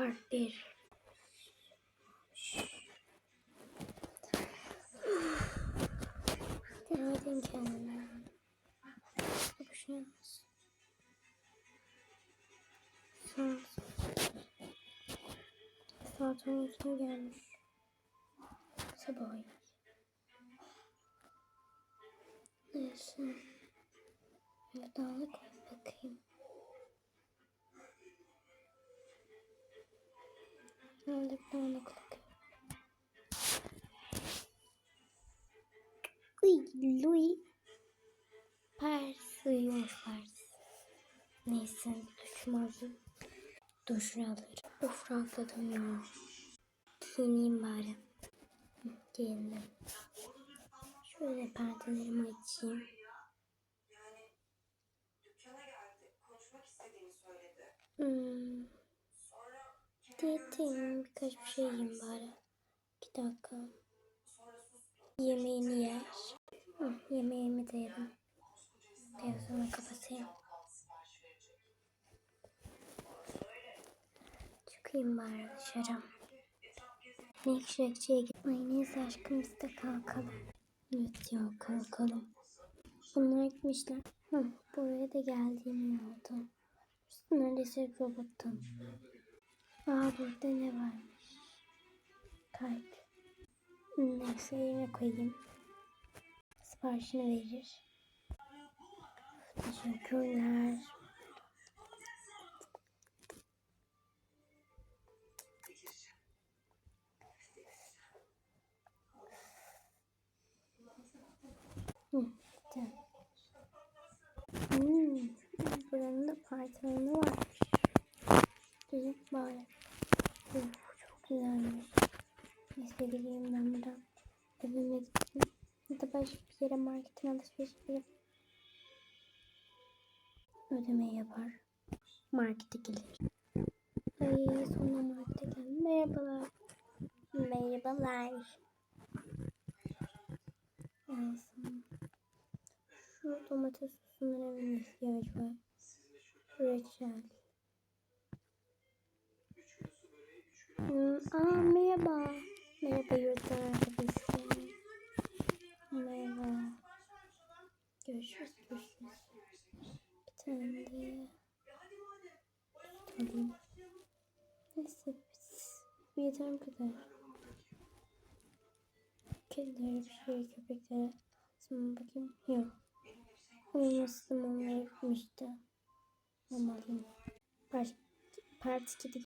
Part 1 Denedim kendime. Yapışıyoruz. Saat. Saat 12'ye gelmiş. Sabah oyun. Neyse. Bir dağlık bakayım. Dağlık bakıyorum. Uy, Louis. Pers uyumuş Pers. Neyse alayım. Duşunu alırım. Of rahatladım ya. Giyineyim bari. Giyindim. Şöyle perdelerimi açayım. Hmm, Sonra diyeteyim birkaç bir şey yiyeyim bari. İki dakika. Yemeğini yer. Hı, yemeğimi de yerim. Televizyonu kapatayım. Çıkayım bari dışarı. Milkshake'ciye git. Ay neyse aşkım biz de kalkalım. Evet ya kalkalım. Bunlar gitmişler. Hı, buraya da geldiğim oldu. Neredeyse robottum. Aa burada ne varmış? Kalp. Neyse yerine koyayım. Siparişini verir. Teşekkürler. Hı, güzel. Hmm, buranın da parçalarını varmış. Güzel bari. Uf, çok güzelmiş. Neyse gideyim ben buradan. Evime gideyim. Ya da başka bir yere marketin alışveriş yapayım. Ödemeyi yapar. Markete gelir. Ay sonra markete geldim. Merhabalar. Merhabalar. Alsam. Şu domates sosunun evine ihtiyacı var. Reçel. Hmm, aa merhaba. Merhaba yurtlar arkadaşlar. Merhaba. Görüşürüz. Görüşürüz. Bir tane de alayım. Neyse yeter bu kadar. Kedilere bir şey köpeklere. Şimdi bakayım. Yok. Uyumasın onlar gitmişti. Ama alayım. Part, part 2'de